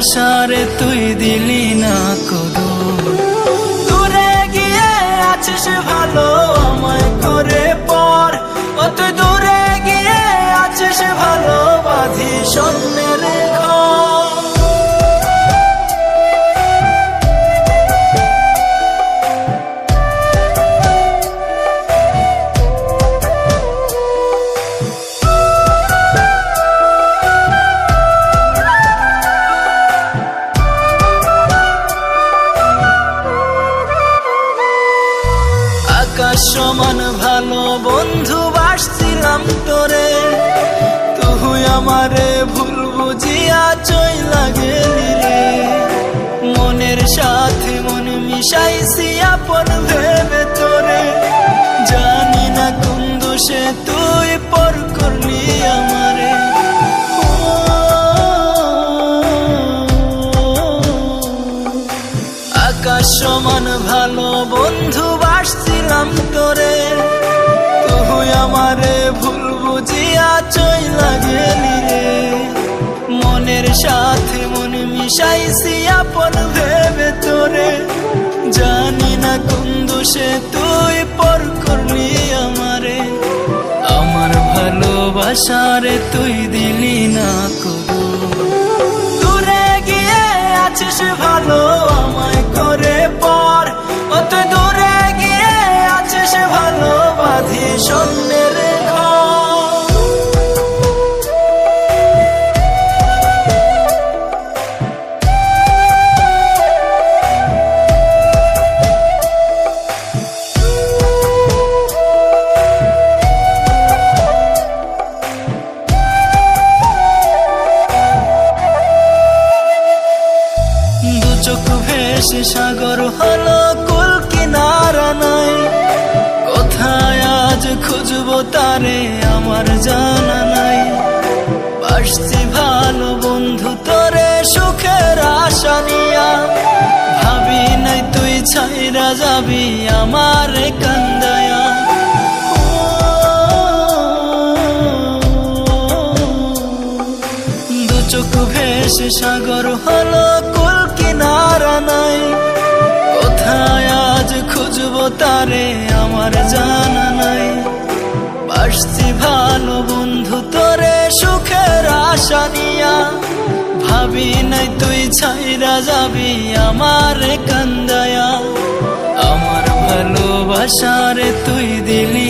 ভালোবাসারে তুই দিলি না করো দূরে গিয়ে আছিস ভালো আমায় করে পর। ও তুই দূরে গিয়ে আছিস ভালো বাধি স্বপ্নের সমান ভালো বন্ধু বাসছিলাম তোরে। তুই আমারে ভুল বুঝিয়া চই লাগে মনের সাথে মন মিশাইছি আপন ভেবে তোরে। জানি না কোন দোষে তুই পর করলি আমারে সমান ভালো বন্ধু বাসছিলাম তোরে। তুই আমারে ভুল বুঝিয়া চই লাগেলি রে। মনের সাথে মন মিশাইছি আপন ভেবে তোরে। জানি না কোন দোষে তুই পর করলি আমারে। আমার ভালোবাসারে তুই দিলি ভেসে সাগর হলো কুল কিনারা নাই। কোথায় আজ খুঁজবো তারে আমার জানা নাই। বাসছি ভালো বন্ধু, তোরে সুখের আশা নিয়া। ভাবি নাই তুই ছাইরা যাবি আমার কান্দায়া। দু চোখ ভেসে সাগর হলো তারে আমার জানা নাই। বাসছি ভালো বন্ধু, তোরে সুখের আশা নিয়া ভাবি নাই তুই ছাইরা যাবি আমার কান্দায়া। আমার ভালোবাসারে তুই দিলি